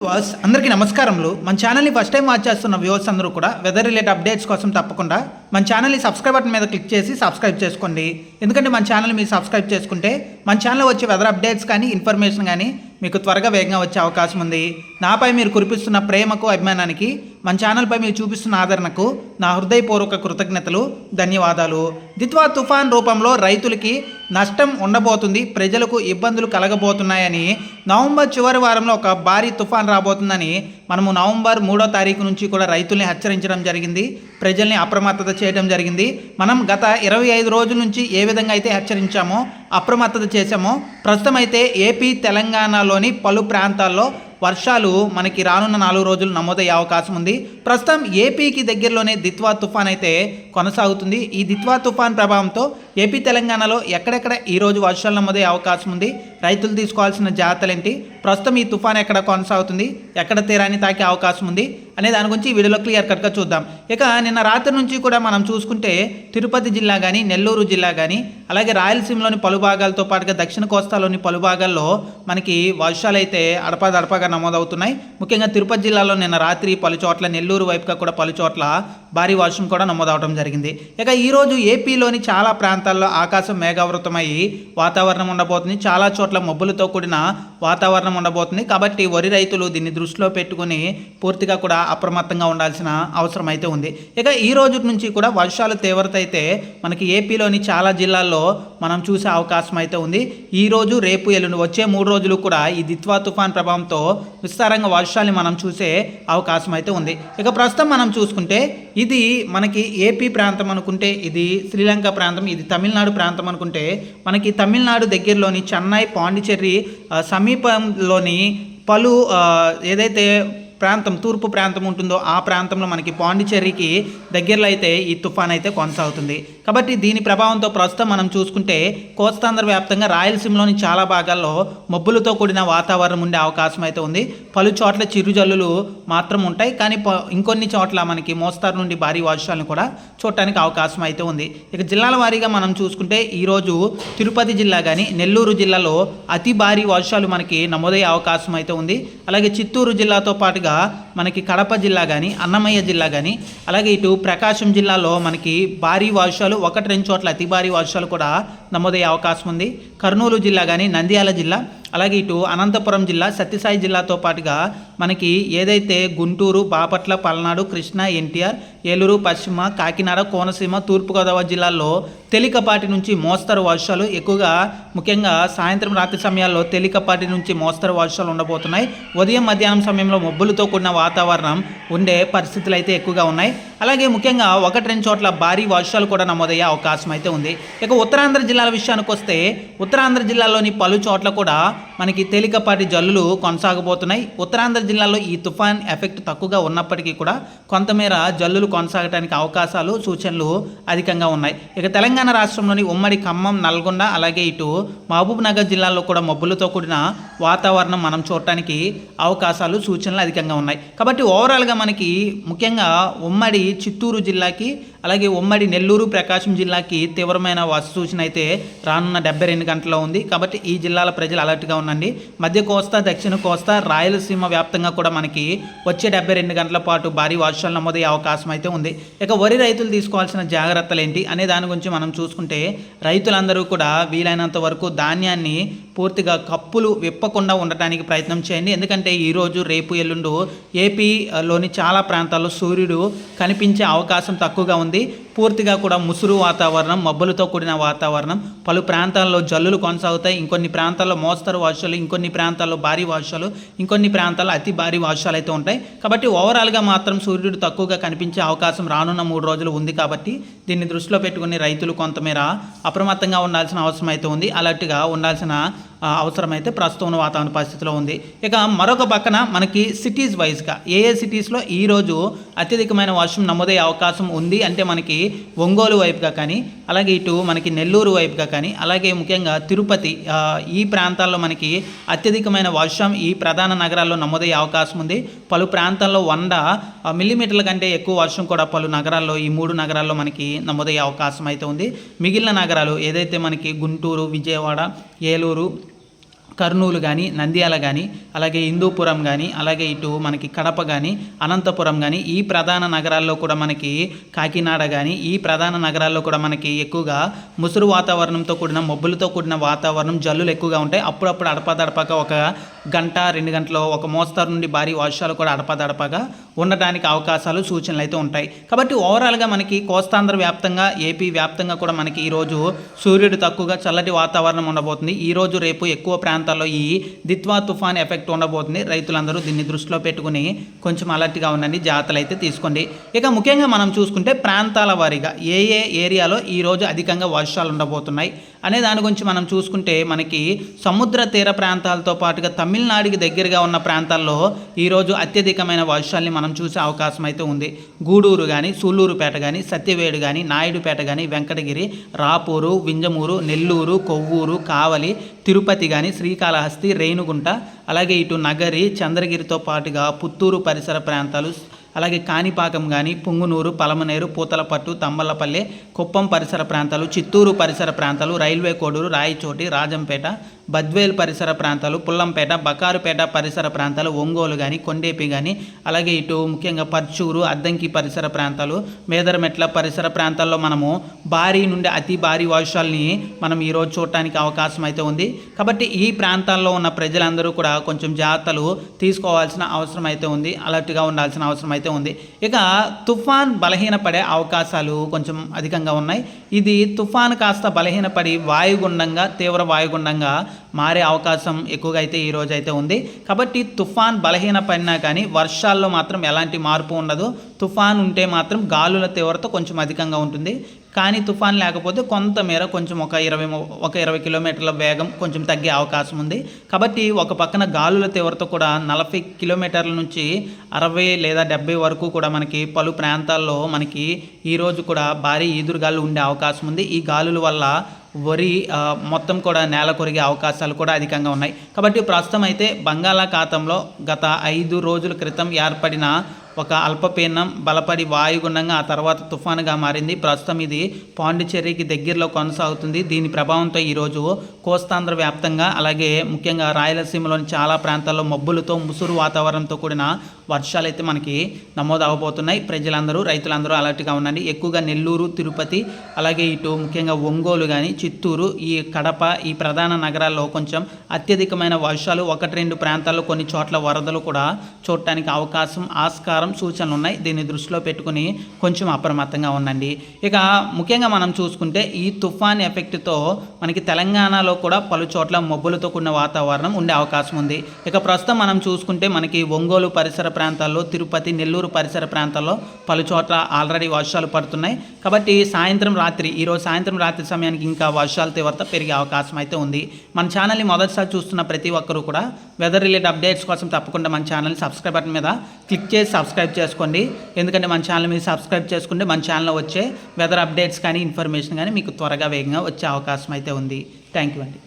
Was అందరికీ నమస్కారంలో మన ఛానల్ని ఫస్ట్ టైం వాచ్ చేస్తున్న వ్యూవర్స్ అందరూ కూడా వెదర్ రిలేటెడ్ అప్డేట్స్ కోసం తప్పకుండా మన ఛానల్ని సబ్స్క్రైబ్ బటన్ మీద క్లిక్ చేసి సబ్స్క్రైబ్ చేసుకోండి. ఎందుకంటే మన ఛానల్ మీరు సబ్స్క్రైబ్ చేసుకుంటే మన ఛానల్లో వచ్చే వెదర్ అప్డేట్స్ కానీ ఇన్ఫర్మేషన్ కానీ మీకు త్వరగా వేగంగా వచ్చే అవకాశం ఉంది. నాపై మీరు కురిపిస్తున్న ప్రేమకు అభిమానానికి మన ఛానల్పై మీరు చూపిస్తున్న ఆదరణకు నా హృదయపూర్వక కృతజ్ఞతలు ధన్యవాదాలు. దిత్వా తుఫాన్ రూపంలో రైతులకి నష్టం ఉండబోతుంది ప్రజలకు ఇబ్బందులు కలగబోతున్నాయని నవంబర్ చివరి వారంలో ఒక భారీ తుఫాన్ రాబోతుందని మనము నవంబర్ మూడో తారీఖు నుంచి కూడా రైతుల్ని హెచ్చరించడం జరిగింది. ప్రజల్ని అప్రమత్తత చేయడం జరిగింది. మనం గత ఇరవై ఐదు రోజుల నుంచి ఏ విధంగా అయితే హెచ్చరించామో అప్రమత్తత చేశామో ప్రస్తుతం అయితే ఏపీ తెలంగాణలోని పలు ప్రాంతాల్లో వర్షాలు మనకి రానున్న నాలుగు రోజులు నమోదయ్యే అవకాశం ఉంది. ప్రస్తుతం ఏపీకి దగ్గరలోనే దిత్వా తుఫాన్ అయితే కొనసాగుతుంది. ఈ దిత్వా తుఫాన్ ప్రభావంతో ఏపీ తెలంగాణలో ఎక్కడెక్కడ ఈరోజు వర్షాలు నమోదయ్యే అవకాశం ఉంది. రైతులు తీసుకోవాల్సిన జాగ్రత్తలు ఏంటి? ప్రస్తుతం ఈ తుఫాన్ ఎక్కడ కొనసాగుతుంది? ఎక్కడ తీరాన్ని తాకే అవకాశం ఉంది? అనే దాని గురించి ఈ వీడియోలో క్లియర్ కట్గా చూద్దాం. ఇక నిన్న రాత్రి నుంచి కూడా మనం చూసుకుంటే తిరుపతి జిల్లా కానీ నెల్లూరు జిల్లా కానీ అలాగే రాయలసీమలోని పలు భాగాలతో పాటుగా దక్షిణ కోస్తాలోని పలు భాగాల్లో మనకి వర్షాలు అయితే అడపాదడపగా నమోదవుతున్నాయి. ముఖ్యంగా తిరుపతి జిల్లాలో నిన్న రాత్రి పలు చోట్ల నెల్లూరు వైపుగా కూడా పలు చోట్ల భారీ వర్షం కూడా నమోదవడం జరిగింది. ఇక ఈరోజు ఏపీలోని చాలా ప్రాంతాల్లో ఆకాశం మేఘావృతమై వాతావరణం ఉండబోతుంది. చాలా చోట్ల మబ్బులతో కూడిన వాతావరణం ఉండబోతుంది. కాబట్టి వరి రైతులు దీన్ని దృష్టిలో పెట్టుకుని పూర్తిగా కూడా అప్రమత్తంగా ఉండాల్సిన అవసరం అయితే ఉంది. ఇక ఈ రోజు నుంచి కూడా వర్షాలు తీవ్రత అయితే మనకి ఏపీలోని చాలా జిల్లాల్లో మనం చూసే అవకాశం అయితే ఉంది ఈరోజు రేపు ఎల్లుండి వచ్చే మూడు రోజులు కూడా ఈ దిత్వా తుఫాన్ ప్రభావంతో విస్తారంగా వర్షాన్ని మనం చూసే అవకాశం అయితే ఉంది. ఇక ప్రస్తుతం మనం చూసుకుంటే ఇది మనకి ఏపీ ప్రాంతం అనుకుంటే ఇది శ్రీలంక ప్రాంతం ఇది తమిళనాడు ప్రాంతం అనుకుంటే మనకి తమిళనాడు దగ్గరలోని చెన్నై పాండిచ్చేరి సమీపంలోని పలు ఏదైతే ప్రాంతం తూర్పు ప్రాంతం ఉంటుందో ఆ ప్రాంతంలో మనకి పాండిచ్చేరికి దగ్గరలో అయితే ఈ తుఫాన్ అయితే కొనసాగుతుంది. కాబట్టి దీని ప్రభావంతో ప్రస్తుతం మనం చూసుకుంటే కోస్తాంధ్ర వ్యాప్తంగా రాయలసీమలోని చాలా భాగాల్లో మబ్బులతో కూడిన వాతావరణం ఉండే అవకాశం అయితే ఉంది. పలు చోట్ల చిరుజల్లులు మాత్రం ఉంటాయి. కానీ ఇంకొన్ని చోట్ల మనకి మోస్తారు నుండి భారీ వర్షాలను కూడా చూడటానికి అవకాశం అయితే ఉంది. ఇక జిల్లాల వారీగా మనం చూసుకుంటే ఈరోజు తిరుపతి జిల్లా కానీ నెల్లూరు జిల్లాలో అతి భారీ వర్షాలు మనకి నమోదయ్యే అవకాశం అయితే ఉంది. అలాగే చిత్తూరు జిల్లాతో పాటుగా మనకి కడప జిల్లా కానీ అన్నమయ్య జిల్లా కానీ అలాగే ఇటు ప్రకాశం జిల్లాలో మనకి భారీ వర్షాలు ఒకటి రెండు చోట్ల అతి భారీ వర్షాలు కూడా నమోదయ్యే అవకాశం ఉంది. కర్నూలు జిల్లా కానీ నంద్యాల జిల్లా అలాగే ఇటు అనంతపురం జిల్లా సత్యసాయి జిల్లాతో పాటుగా మనకి ఏదైతే గుంటూరు బాపట్ల పల్నాడు కృష్ణా ఎన్టీఆర్ ఏలూరు పశ్చిమ కాకినాడ కోనసీమ తూర్పుగోదావరి జిల్లాల్లో తేలికపాటి నుంచి మోస్తరు వర్షాలు ఎక్కువగా ముఖ్యంగా సాయంత్రం రాత్రి సమయాల్లో తేలికపాటి నుంచి మోస్తరు వర్షాలు ఉండబోతున్నాయి. ఉదయం మధ్యాహ్నం సమయంలో మబ్బులతో కూడిన వాతావరణం ఉండే పరిస్థితులు అయితే ఎక్కువగా ఉన్నాయి. అలాగే ముఖ్యంగా ఒకటి రెండు చోట్ల భారీ వర్షాలు కూడా నమోదయ్యే అవకాశం అయితే ఉంది. ఇక ఉత్తరాంధ్ర జిల్లాల విషయానికి వస్తే ఉత్తరాంధ్ర జిల్లాలోని పలు చోట్ల కూడా మనకి తేలికపాటి జల్లులు కొనసాగబోతున్నాయి. ఉత్తరాంధ్ర జిల్లాలో ఈ తుఫాన్ ఎఫెక్ట్ తక్కువగా ఉన్నప్పటికీ కూడా కొంతమేర జల్లులు కొనసాగడానికి అవకాశాలు సూచనలు అధికంగా ఉన్నాయి. ఇక తెలంగాణ రాష్ట్రంలోని ఉమ్మడి ఖమ్మం నల్గొండ అలాగే ఇటు మహబూబ్ నగర్ జిల్లాలో కూడా మబ్బులతో కూడిన వాతావరణం మనం చూడటానికి అవకాశాలు సూచనలు అధికంగా ఉన్నాయి. కాబట్టి ఓవరాల్గా మనకి ముఖ్యంగా ఉమ్మడి చిత్తూరు జిల్లాకి అలాగే ఉమ్మడి నెల్లూరు ప్రకాశం జిల్లాకి తీవ్రమైన వర్ష సూచన అయితే రానున్న డెబ్బై రెండు గంటల్లో ఉంది. కాబట్టి ఈ జిల్లాల ప్రజలు అలర్ట్గా ఉండండి. మధ్య కోస్తా దక్షిణ కోస్తా రాయలసీమ వ్యాప్తంగా కూడా మనకి వచ్చే డెబ్బై రెండు గంటల పాటు భారీ వర్షాలు నమోదయ్యే అవకాశం అయితే ఉంది. ఇక వరి రైతులు తీసుకోవాల్సిన జాగ్రత్తలు ఏంటి అనే దాని గురించి మనం చూసుకుంటే రైతులందరూ కూడా వీలైనంత వరకు ధాన్యాన్ని పూర్తిగా కప్పులు విప్పకుండా ఉండటానికి ప్రయత్నం చేయండి. ఎందుకంటే ఈరోజు రేపు ఎల్లుండు ఏపీలోని చాలా ప్రాంతాల్లో సూర్యుడు కనిపించే అవకాశం తక్కువగా ఉంది. ఉంది పూర్తిగా కూడా ముసురు వాతావరణం మబ్బులతో కూడిన వాతావరణం. పలు ప్రాంతాల్లో జల్లులు కొనసాగుతాయి. ఇంకొన్ని ప్రాంతాల్లో మోస్తరు వర్షాలు ఇంకొన్ని ప్రాంతాల్లో భారీ వర్షాలు ఇంకొన్ని ప్రాంతాల్లో అతి భారీ వర్షాలు అయితే ఉంటాయి. కాబట్టి ఓవరాల్గా మాత్రం సూర్యుడు తక్కువగా కనిపించే అవకాశం రానున్న మూడు రోజులు ఉంది కాబట్టి దీన్ని దృష్టిలో పెట్టుకుని రైతులు కొంతమేర అప్రమత్తంగా ఉండాల్సిన అవసరం అయితే ఉంది. అలర్ట్గా ఉండాల్సిన అవసరమైతే అవసరం అయితే ప్రస్తుతం వాతావరణ పరిస్థితిలో ఉంది. ఇక మరొక పక్కన మనకి సిటీస్ వైజ్గా ఏ ఏ సిటీస్లో ఈరోజు అత్యధికమైన వర్షం నమోదయ్యే అవకాశం ఉంది అంటే మనకి ఒంగోలు వైపుగా కానీ అలాగే ఇటు మనకి నెల్లూరు వైపుగా కానీ అలాగే ముఖ్యంగా తిరుపతి ఈ ప్రాంతాల్లో మనకి అత్యధికమైన వర్షం ఈ ప్రధాన నగరాల్లో నమోదయ్యే అవకాశం ఉంది. పలు ప్రాంతాల్లో వంద మిల్లీమీటర్ల కంటే ఎక్కువ వర్షం కూడా పలు నగరాల్లో ఈ మూడు నగరాల్లో మనకి నమోదయ్యే అవకాశం అయితే ఉంది. మిగిలిన నగరాలు ఏదైతే మనకి గుంటూరు విజయవాడ ఏలూరు కర్నూలు కానీ నంద్యాల కానీ అలాగే హిందూపురం కానీ అలాగే ఇటు మనకి కడప కానీ అనంతపురం కానీ ఈ ప్రధాన నగరాల్లో కూడా మనకి కాకినాడ కానీ ఈ ప్రధాన నగరాల్లో కూడా మనకి ఎక్కువగా ముసురు వాతావరణంతో కూడిన మబ్బులతో కూడిన వాతావరణం జల్లులు ఎక్కువగా ఉంటాయి. అప్పుడప్పుడు అడపదడపక ఒక గంట రెండు గంటలు ఒక మోస్తరు నుండి భారీ వర్షాలు కూడా అడపదడపగా ఉండడానికి అవకాశాలు సూచనలు అయితే ఉంటాయి. కాబట్టి ఓవరాల్గా మనకి కోస్తాంధ్ర వ్యాప్తంగా ఏపీ వ్యాప్తంగా కూడా మనకి ఈరోజు సూర్యుడు తక్కువగా చల్లటి వాతావరణం ఉండబోతుంది. ఈ రోజు రేపు ఎక్కువ ప్రాంతాల్లో ఈ దిత్వా తుఫాన్ ఎఫెక్ట్ ఉండబోతుంది. రైతులందరూ దీన్ని దృష్టిలో పెట్టుకుని కొంచెం అలర్ట్గా ఉండండి జాగ్రత్తలు అయితే తీసుకోండి. ఇక ముఖ్యంగా మనం చూసుకుంటే ప్రాంతాల వారీగా ఏ ఏ ఏరియాలో ఈ రోజు అధికంగా వర్షాలు ఉండబోతున్నాయి? అనే దాని గురించి మనం చూసుకుంటే మనకి సముద్ర తీర ప్రాంతాలతో పాటుగా తమిళనాడుకి దగ్గరగా ఉన్న ప్రాంతాల్లో ఈరోజు అత్యధికమైన వర్షాల్ని మనం చూసే అవకాశం అయితే ఉంది. గూడూరు కానీ సూళ్ళూరుపేట కానీ సత్యవేడు కానీ నాయుడుపేట కానీ వెంకటగిరి రాపూరు వింజమూరు నెల్లూరు కొవ్వూరు కావలి తిరుపతి కానీ శ్రీకాళహస్తి రేణుగుంట అలాగే ఇటు నగరి చంద్రగిరితో పాటుగా పుత్తూరు పరిసర ప్రాంతాలు అలాగే కాణిపాకం కానీ పుంగునూరు పలమనేరు పూతలపట్టు తంబలపల్లె కుప్పం పరిసర ప్రాంతాలు చిత్తూరు పరిసర ప్రాంతాలు రైల్వే కోడూరు రాయచోటి రాజంపేట బద్వేల్ పరిసర ప్రాంతాలు పుల్లంపేట బకారుపేట పరిసర ప్రాంతాలు ఒంగోలు కానీ కొండేపి కానీ అలాగే ఇటు ముఖ్యంగా పర్చూరు అద్దంకి పరిసర ప్రాంతాలు మేదరమెట్ల పరిసర ప్రాంతాల్లో మనము భారీ నుండి అతి భారీ వర్షాలని మనం ఈరోజు చూడటానికి అవకాశం అయితే ఉంది. కాబట్టి ఈ ప్రాంతాల్లో ఉన్న ప్రజలందరూ కూడా కొంచెం జాగ్రత్తలు తీసుకోవాల్సిన అవసరం అయితే ఉంది. అలర్ట్గా ఉండాల్సిన అవసరం అయితే ఉంది. ఇక తుఫాన్ బలహీనపడే అవకాశాలు కొంచెం అధికంగా ఉన్నాయి. ఇది తుఫాన్ కాస్త బలహీనపడి వాయుగుండంగా తీవ్ర వాయుగుండంగా మారే అవకాశం ఎక్కువగా అయితే ఈ రోజు అయితే ఉంది. కాబట్టి తుఫాన్ బలహీనపడినా కానీ వర్షాల్లో మాత్రం ఎలాంటి మార్పు ఉండదు. తుఫాన్ ఉంటే మాత్రం గాలుల తీవ్రత కొంచెం అధికంగా ఉంటుంది. కానీ తుఫాన్ లేకపోతే కొంతమేర కొంచెం ఒక ఇరవై ఒక ఇరవై కిలోమీటర్ల వేగం కొంచెం తగ్గే అవకాశం ఉంది. కాబట్టి ఒక పక్కన గాలుల తీవ్రత కూడా నలభై కిలోమీటర్ల నుంచి అరవై లేదా డెబ్బై వరకు కూడా మనకి పలు ప్రాంతాల్లో మనకి ఈరోజు కూడా భారీ ఈదురుగాలు ఉండే అవకాశం ఉంది. ఈ గాలుల వల్ల వరి మొత్తం కూడా నేల కొరిగే అవకాశాలు కూడా అధికంగా ఉన్నాయి. కాబట్టి ప్రస్తుతం అయితే బంగాళాఖాతంలో గత ఐదు రోజుల క్రితం ఏర్పడిన ఒక అల్పపీనం బలపడి వాయుగుండంగా ఆ తర్వాత తుఫానుగా మారింది. ప్రస్తుతం ఇది పాండిచ్చేరికి దగ్గరలో కొనసాగుతుంది. దీని ప్రభావంతో ఈరోజు కోస్తాంధ్ర వ్యాప్తంగా అలాగే ముఖ్యంగా రాయలసీమలోని చాలా ప్రాంతాల్లో మబ్బులతో ముసురు వాతావరణంతో కూడిన వర్షాలు అయితే మనకి నమోదు అవబోతున్నాయి ప్రజలందరూ రైతులందరూ అలర్ట్గా ఉండండి. ఎక్కువగా నెల్లూరు తిరుపతి అలాగే ఇటు ముఖ్యంగా ఒంగోలు కానీ చిత్తూరు ఈ కడప ఈ ప్రధాన నగరాల్లో కొంచెం అత్యధికమైన వర్షాలు ఒకటి రెండు ప్రాంతాల్లో కొన్ని చోట్ల వరదలు కూడా చూడటానికి అవకాశం ఆస్కారం సూచనలు ఉన్నాయి దీన్ని దృష్టిలో పెట్టుకుని కొంచెం అప్రమత్తంగా ఉండండి. ఇక ముఖ్యంగా మనం చూసుకుంటే ఈ తుఫాన్ ఎఫెక్ట్తో మనకి తెలంగాణలో కూడా పలు చోట్ల మబ్బులతో కూడిన వాతావరణం ఉండే అవకాశం ఉంది. ఇక ప్రస్తుతం మనం చూసుకుంటే మనకి ఒంగోలు పరిసర ప్రాంతాల్లో తిరుపతి నెల్లూరు పరిసర ప్రాంతాల్లో పలు చోట్ల ఆల్రెడీ వర్షాలు పడుతున్నాయి. కాబట్టి సాయంత్రం రాత్రి ఈరోజు సాయంత్రం రాత్రి సమయానికి ఇంకా వర్షాలు తీవ్రత పెరిగే అవకాశం అయితే ఉంది. మన ఛానల్ని మొదటిసారి చూస్తున్న ప్రతి ఒక్కరూ కూడా వెదర్ రిలేటెడ్ అప్డేట్స్ కోసం తప్పకుండా మన ఛానల్ని సబ్స్క్రైబ్ బటన్ మీద క్లిక్ చేసి సబ్స్క్రైబ్ చేసుకోండి. ఎందుకంటే మన ఛానల్ మీద సబ్స్క్రైబ్ చేసుకుంటే మన ఛానల్లో వచ్చే వెదర్ అప్డేట్స్ కానీ ఇన్ఫర్మేషన్ కానీ మీకు త్వరగా వేగంగా వచ్చే అవకాశం అయితే ఉంది. థ్యాంక్ యూ అండి.